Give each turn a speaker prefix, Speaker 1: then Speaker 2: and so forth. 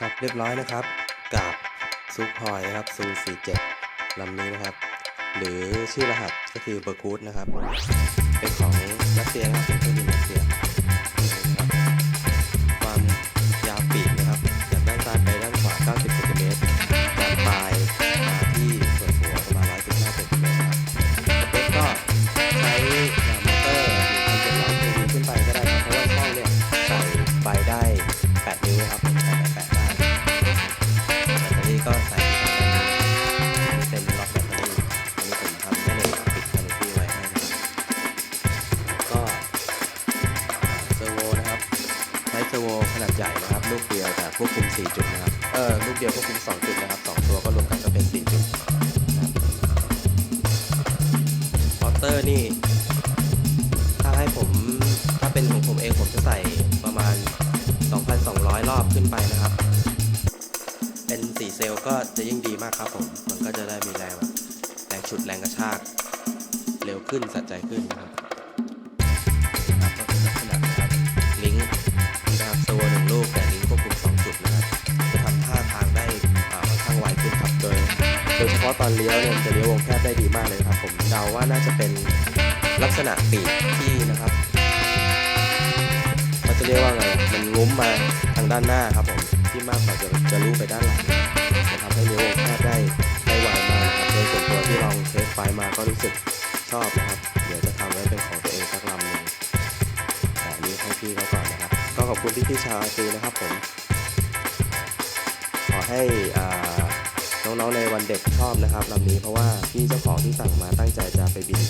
Speaker 1: ครับเรียบร้อยนะครับกับซูพอยนะครับซู47ลำนี้นะครับ หรือชื่อรหัสก็คือเบอร์คูดนะครับ เป็นของรัสเซียนะครับเป็นเครื่องบิน ใช้เซอร์โวขนาดใหญ่นะครับ ลูกเดียวแต่ควบคุม 4 จุดนะครับ เออลูกเดียวควบคุม 2 จุดนะครับ 2 ตัวก็รวมกันก็เป็น 4 จุดพอเตอร์นี่ ถ้าให้ผมถ้าเป็นของผมเองผมจะใส่ประมาณ 2,200 รอบขึ้นไปนะครับ เป็นสีเซลล์ก็จะยิ่งดีมากครับผม มันก็จะได้มีแรงแรงฉุดแรงกระชาก เร็วขึ้นสัดใจขึ้นนะครับ โดยเฉพาะตอนเลี้ยวเนี่ยจะเลี้ยววงแคบได้ดีมากเลยครับ ผมเดาว่าน่าจะเป็นลักษณะปีกที่นะครับเขาจะเรียกว่าไงมันงุ้มมาทางด้านหน้าครับผมที่มากกว่าจะจะลู่ไปด้านหลังจะทำให้เลี้ยววงแคบได้ได้ไวมากครับโดยส่วนตัวที่ลองเทสไฟมาก็รู้สึกชอบนะครับ เดี๋ยวจะทำไว้เป็นของตัวเองสักลำหนึ่งแต่นี้ให้พี่เขาก่อนนะครับ ก็ขอบคุณพี่พี่ชาวอาซีนะครับผมขอให้อ่า น้องๆในวันเด็กชอบนะครับลำนี้เพราะว่าพี่เจ้าของที่สั่งมาตั้งใจจะไปบิน